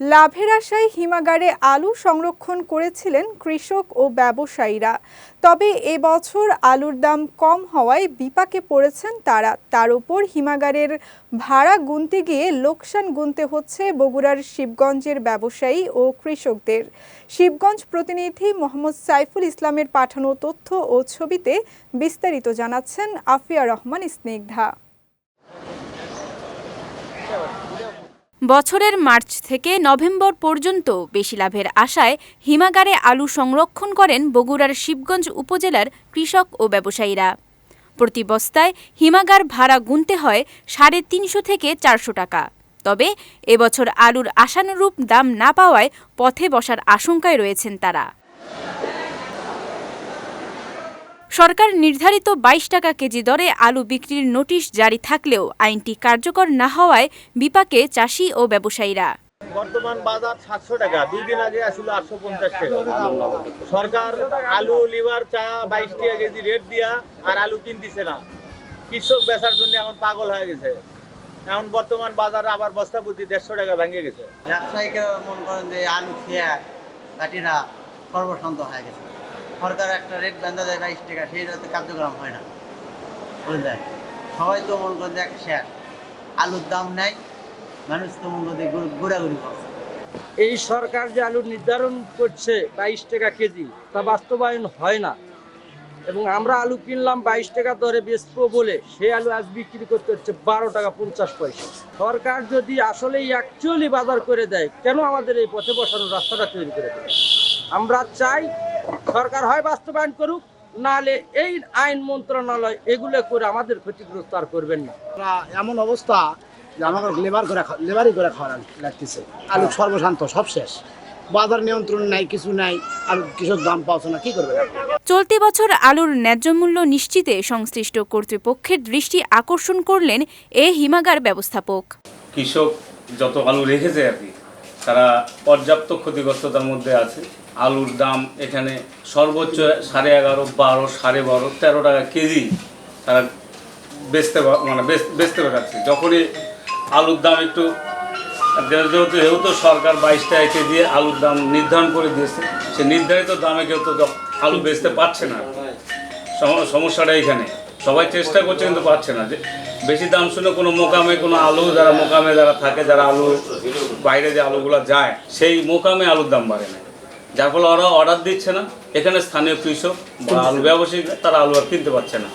লাভের আশায় হিমাগারে আলু সংরক্ষণ করেছিলেন কৃষক ও ব্যবসায়ীরা। তবে এবছর আলুর দাম কম হওয়ায় বিপাকে পড়েছেন তারা। তার উপর হিমাগারের ভাড়া গুনতে গিয়ে লোকসান গুনতে হচ্ছে বগুড়ার শিবগঞ্জের ব্যবসায়ী ও কৃষকদের। শিবগঞ্জ প্রতিনিধি মোহাম্মদ সাইফুল ইসলামের পাঠানো তথ্য ও ছবিতে বিস্তারিত জানাচ্ছেন আফিয়া রহমান স্নিগ্ধা। বছরের মার্চ থেকে নভেম্বর পর্যন্ত বেশি লাভের আশায় হিমাগারে আলু সংরক্ষণ করেন বগুড়ার শিবগঞ্জ উপজেলার কৃষক ও ব্যবসায়ীরা। প্রতি বস্তায় হিমাগার ভাড়া গুনতে হয় সাড়ে তিনশো থেকে চারশো টাকা। তবে এবছর আলুর আশানুরূপ দাম না পাওয়ায় পথে বসার আশঙ্কায় রয়েছেন তারা। সরকার নির্ধারিত বাইশ টাকা কেজি দরে আলু বিক্রির নোটিশ জারি থাকলেও আইনটি কার্যকর না হওয়ায় বিপাকে চাষি ও ব্যবসায়ীরা। বর্তমান বাজার সাতশো টাকা। দুই দিন আগে আসলে আটশো পঞ্চাশ টাকা। সরকার আলু লিভার চা বাইশ টাকা কেজি রেট দিয়া আর আলু কিনতেছে না। কৃষক বেচার জন্য এখন পাগল হয়ে গেছে। এখন বর্তমান বাজারে আবার বস্তা প্রতি দেড়শো টাকা ভেঙে গেছে। ব্যবসায়ীকে মনে করেন যে আলু খেয়ে কাটিরা সর্বশান্ত হয়ে গেছে। সরকার একটা রেট বেঁধে দেয় বাইশ টাকা, সেই রেটে কার্যক্রম হয় না। বুঝলেন সবাই তো মনে করেন যে একটা শেয়ার আলুর দাম নেই, মানুষ তো মনে করেন যে ঘোরাঘুরি করছে। এই সরকার যে আলু নির্ধারণ করছে বাইশ টাকা কেজি, তা বাস্তবায়ন হয় না। এবং আমরা আলু কিনলাম বাইশ টাকা দরে বেচবো বলে সেই আলু আজ বিক্রি করতে হচ্ছে বারো টাকা পঞ্চাশ পয়সা। সরকার যদি আসলেই অ্যাকচুয়ালি বাজার করে দেয়, কেন আমাদের এই পথে বসানোর রাস্তাটা তৈরি করে দেয় আমরা চাই সরকার হয় বাস্তবায়ন করুক নাহলে এই আইন মন্ত্রণালয় এগুলো করে আমাদের ক্ষতিগ্রস্ত আর করবেন না। এমন অবস্থা যে আমাকে লেবার করে লেবারই করে খাওয়া লাগতেছে। আলু সর্বশান্ত সব শেষ। বাজার নিয়ন্ত্রণ নাই কিছু নাই আর কৃষক দাম পাচ্ছে না কি করবে চলতি বছর আলুর ন্যায্য মূল্য নিশ্চিতে সংশ্লিষ্ট কর্তৃপক্ষের দৃষ্টি আকর্ষণ করলেন এ হিমাগার ব্যবস্থাপক। কৃষক যত আলু রেখেছে আর কি তারা পর্যাপ্ত ক্ষতিগ্রস্ততার মধ্যে আছে। আলুর দাম এখানে সর্বোচ্চ সাড়ে এগারো, বারো, সাড়ে বারো, তেরো টাকা কেজি তারা বেচতে মানে বেচ- বেচতে পারছে। যখনই আলুর দাম একটু যেহেতু যেহেতু সরকার বাইশ টাকা কেজি আলুর দাম নির্ধারণ করে দিয়েছে, সে নির্ধারিত দামে কেউ তো আলু বেচতে পারছে না। সম- সমস্যাটা এখানে। সবাই চেষ্টা করছে কিন্তু পাচ্ছে না। যে বেশি দাম শুনে কোনো মোকামে কোনো আলু যারা মোকামে যারা থাকে, যারা আলু বাইরে যে আলুগুলো যায়, সেই মোকামে আলুর দাম বাড়ে না। যার ফলে ওরা অর্ডার দিচ্ছে না। এখানে স্থানীয় কৃষক বা আলু ব্যবসায়ী তারা আলু আর কিনতে পারছে না।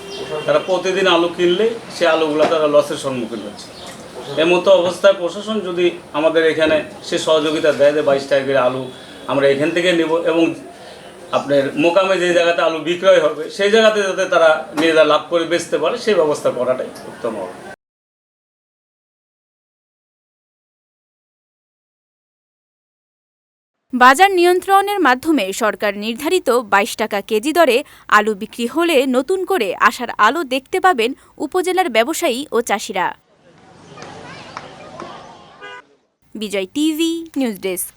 তারা প্রতিদিন আলু কিনলে সে আলুগুলো তারা লসের সম্মুখীন হচ্ছে। এর মতো অবস্থায় প্রশাসন যদি আমাদের এখানে সে সহযোগিতা দেয় যে বাইশ টাকা করে আলু আমরা এখান থেকে নেব এবং আপনার মোকামে যে জায়গাতে আলু বিক্রয় হবে সেই জায়গাতে যাতে তারা নিজেরা লাভ করে বেচতে পারে সেই ব্যবস্থা করাটাই উত্তম হবে। বাজার নিয়ন্ত্রণের মাধ্যমে সরকার নির্ধারিত বাইশ টাকা কেজি দরে আলু বিক্রি হলে নতুন করে আসার আলো দেখতে পাবেন উপজেলার ব্যবসায়ী ও চাষিরা। Bijoy TV, news desk.